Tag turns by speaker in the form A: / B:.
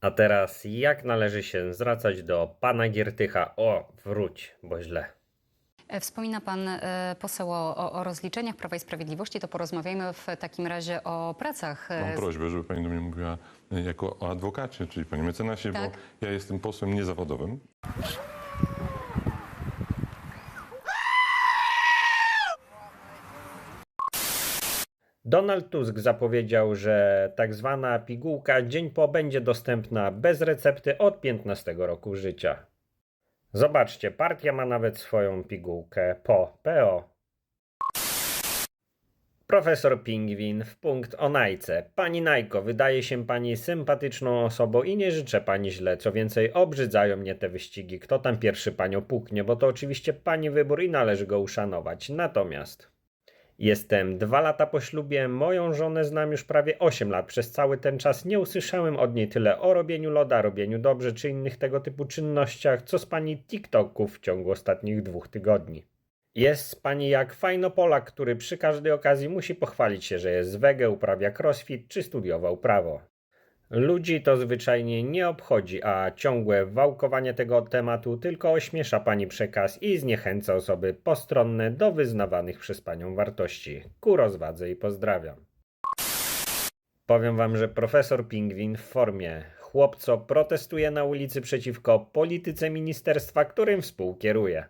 A: A teraz jak należy się zwracać do pana Giertycha? O, wróć, bo źle.
B: E, Wspomina pan e, poseł o, o, rozliczeniach Prawa i Sprawiedliwości, to porozmawiajmy w takim razie o pracach. e,
C: Mam prośbę, żeby pani do mnie mówiła jako o adwokacie, czyli panie mecenasie,
B: Tak.
C: bo ja jestem posłem niezawodowym.
A: Donald Tusk zapowiedział, że tak zwana pigułka dzień po będzie dostępna bez recepty od 15 roku życia. Zobaczcie, partia ma nawet swoją pigułkę po PO. Profesor Pingwin w punkt o Najce. Pani Najko, wydaje się pani sympatyczną osobą i nie życzę pani źle. Co więcej, obrzydzają mnie te wyścigi. Kto tam pierwszy panią puknie, bo to oczywiście pani wybór i należy go uszanować. Natomiast Jestem dwa lata po ślubie, moją żonę znam już prawie 8 lat. Przez cały ten czas nie usłyszałem od niej tyle o robieniu loda, robieniu dobrze czy innych tego typu czynnościach, co z pani TikToków w ciągu ostatnich dwóch tygodni. Jest pani jak fajno Polak, który przy każdej okazji musi pochwalić się, że jest wege, uprawia crossfit czy studiował prawo. Ludzi to zwyczajnie nie obchodzi, a ciągłe wałkowanie tego tematu tylko ośmiesza pani przekaz i zniechęca osoby postronne do wyznawanych przez panią wartości. Ku rozwadze i pozdrawiam. Powiem wam, że profesor Pingwin w formie chłopco protestuje na ulicy przeciwko polityce ministerstwa, którym współkieruje.